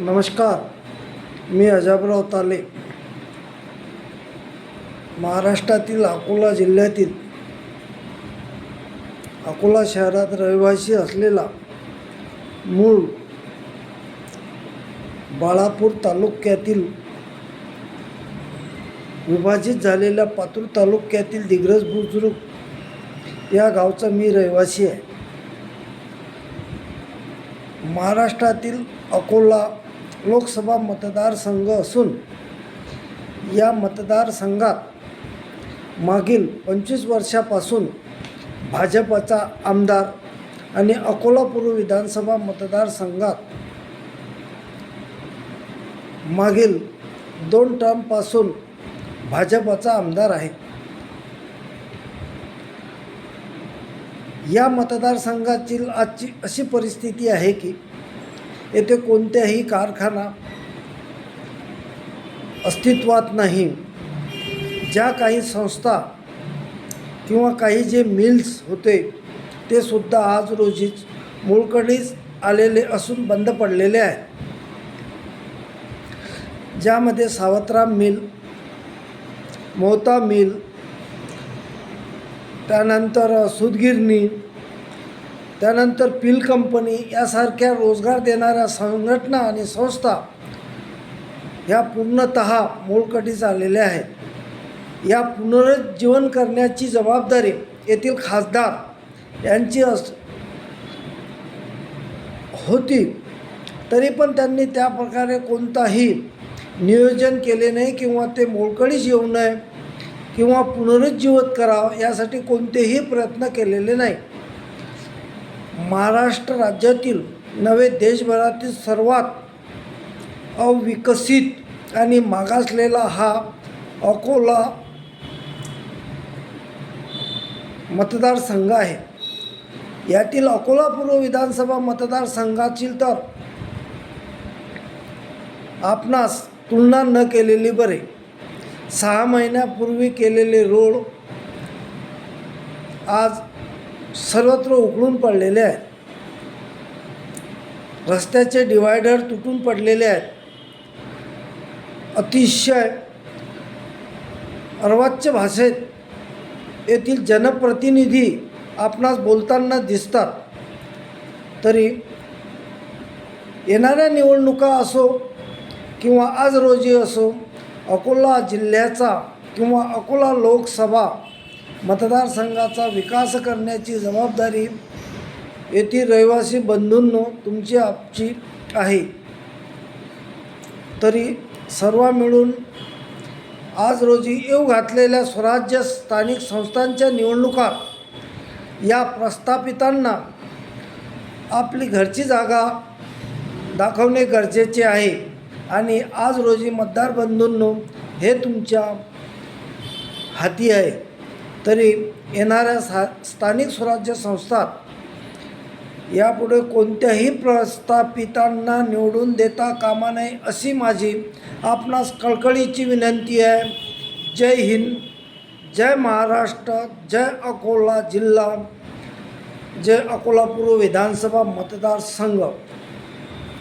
नमस्कार मी अजाबराव ताले. महाराष्ट्रातील अकोला जिल्ह्यातील अकोला शहरात रहिवासी असलेला मूळ बाळापूर तालुक्यातील विभाजित झालेल्या पातूर तालुक्यातील दिग्रज बुजुर्ग या गावचा मी रहिवासी आहे. महाराष्ट्रातील अकोला लोकसभा मतदारसंघ असून या मतदारसंघात मागील पंचवीस वर्षापासून भाजपचा आमदार आणि अकोला पूर्व विधानसभा मतदारसंघात मागील दोन टर्मपासून भाजपचा आमदार आहे. या मतदारसंघातील आजची अशी परिस्थिती आहे की येथे कोणत्याही कारखाना अस्तित्वात नाही. ज्या काही संस्था किंवा काही जे मिल्स होते ते सुद्धा आज रोजीच मूळकडीच आलेले असून बंद पडलेले आहे ज्यामध्ये सावतराम मिल मोहता मिल त्यानंतर सुदगिरणी त्यानंतर पिल कंपनी यासारख्या रोजगार देणाऱ्या संघटना आणि संस्था ह्या पूर्णत मोळकटीस आलेल्या आहेत. या पुनरुज्जीवन करण्याची जबाबदारी येथील खासदार यांची अस होती. तरी पण त्यांनी त्या प्रकारे कोणताही नियोजन केले नाही किंवा ते मोलकडीच येऊ नये. किंवा पुनरुज्जीवित करावं यासाठी कोणतेही प्रयत्न केलेले नाही. महाराष्ट्र राज्यातील नवे देशभरातील सर्वात अविकसित आणि मागासलेला हा अकोला मतदारसंघ आहे. यातील अकोला पूर्व विधानसभा मतदारसंघातील तर आपणास तुलना न केलेली बरे. सहा महिन्यापूर्वी केलेले रोड आज सर्वत्र उकळून पडलेले आहेत. रस्त्याचे डिवायडर तुटून पडलेले आहेत. अतिशय अर्वाच्य भाषेत येथील जनप्रतिनिधी आपणास बोलताना दिसतात. तरी येणाऱ्या निवडणुका असो किंवा आज रोजी असो अकोला जिल्ह्याचा किंवा अकोला लोकसभा मतदारसंघाचा विकास करण्याची जबाबदारी येथील रहिवासी बंधूंनो तुमची आपची आहे. तरी सर्व मिळून आज रोजी येऊ घातलेल्या स्वराज्य स्थानिक संस्थांच्या निवडणुका या प्रस्थापितांना आपली घरची जागा दाखवणे गरजेचे आहे. आणि आज रोजी मतदार बंधूंनो हे तुमच्या हाती आहे. तरी येणाऱ्या सा स्थानिक स्वराज्य संस्था यापुढे कोणत्याही प्रस्थापितांना निवडून देता कामा नये अशी माझी आपणास कळकळीची विनंती आहे. जय हिंद जय महाराष्ट्र जय अकोला जिल्हा जय अकोला पूर्व विधानसभा मतदारसंघ.